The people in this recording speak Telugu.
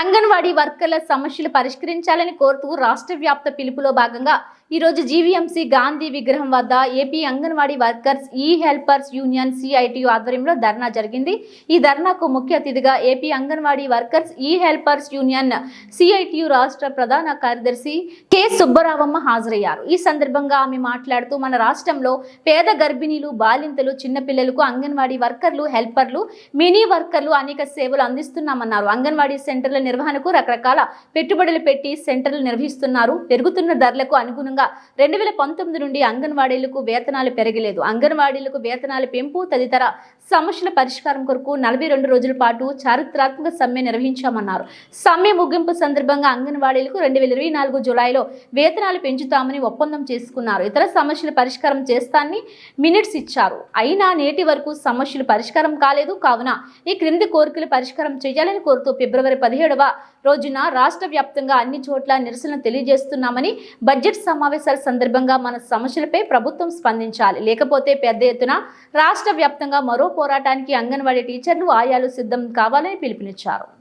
అంగన్వాడీ వర్కర్ల సమస్యలు పరిష్కరించాలని కోరుతూ రాష్ట్ర వ్యాప్త పిలుపులో భాగంగా ఈరోజు జీవీఎంసీ గాంధీ విగ్రహం వద్ద ఏపీ అంగన్వాడీ వర్కర్స్ ఈ హెల్పర్స్ యూనియన్ సిఐటియు ఆధ్వర్యంలో ధర్నా జరిగింది. ఈ ధర్నాకు ముఖ్య అతిథిగా ఏపీ అంగన్వాడీ వర్కర్స్ ఈ హెల్పర్స్ యూనియన్ సిఐటియు రాష్ట్ర ప్రధాన కార్యదర్శి కె. సుబ్బరావమ్మ హాజరయ్యారు. ఈ సందర్భంగా ఆమె మాట్లాడుతూ మన రాష్ట్రంలో పేద గర్భిణీలు బాలింతలు చిన్నపిల్లలకు అంగన్వాడీ వర్కర్లు హెల్పర్లు మినీ వర్కర్లు అనేక సేవలు అందిస్తున్నామన్నారు. అంగన్వాడీ సెంటర్ల నిర్వహణకు రకరకాల పెట్టుబడులు పెట్టి సెంటర్లు నిర్వహిస్తున్నారు. పెరుగుతున్న ధరలకు అనుగుణంగా రెండు వేల పంతొమ్మిది నుండి అంగన్వాడీలకు వేతనాలు పెరగలేదు. అంగన్వాడీలకు వేతనాల పెంపు తదితర సమస్యల పరిష్కారం కొరకు నలభై రెండు రోజుల పాటు చారిత్రాత్మక సమ్మె నిర్వహించామన్నారు. సమ్మె ముగింపు సందర్భంగా అంగన్వాడీలకు రెండు వేల ఇరవై నాలుగు జులైలో వేతనాలు పెంచుతామని ఒప్పందం చేసుకున్నారు. ఇతర సమస్యల పరిష్కారం చేస్తానని మినిట్స్ ఇచ్చారు. అయినా నేటి వరకు సమస్యలు పరిష్కారం కాలేదు. కావున ఈ క్రింది కోరికలు పరిష్కారం చేయాలని కోరుతూ ఫిబ్రవరి పదిహేడవ రోజున రాష్ట్ర వ్యాప్తంగా అన్ని చోట్ల నిరసన తెలియజేస్తున్నామని బడ్జెట్ సమావేశాల సందర్భంగా మన సమస్యలపై ప్రభుత్వం స్పందించాలి. లేకపోతే పెద్ద ఎత్తున రాష్ట్ర వ్యాప్తంగా మరో పోరాటానికి అంగన్వాడీ టీచర్లు ఆయాలు సిద్ధం కావాలని పిలుపునిచ్చారు.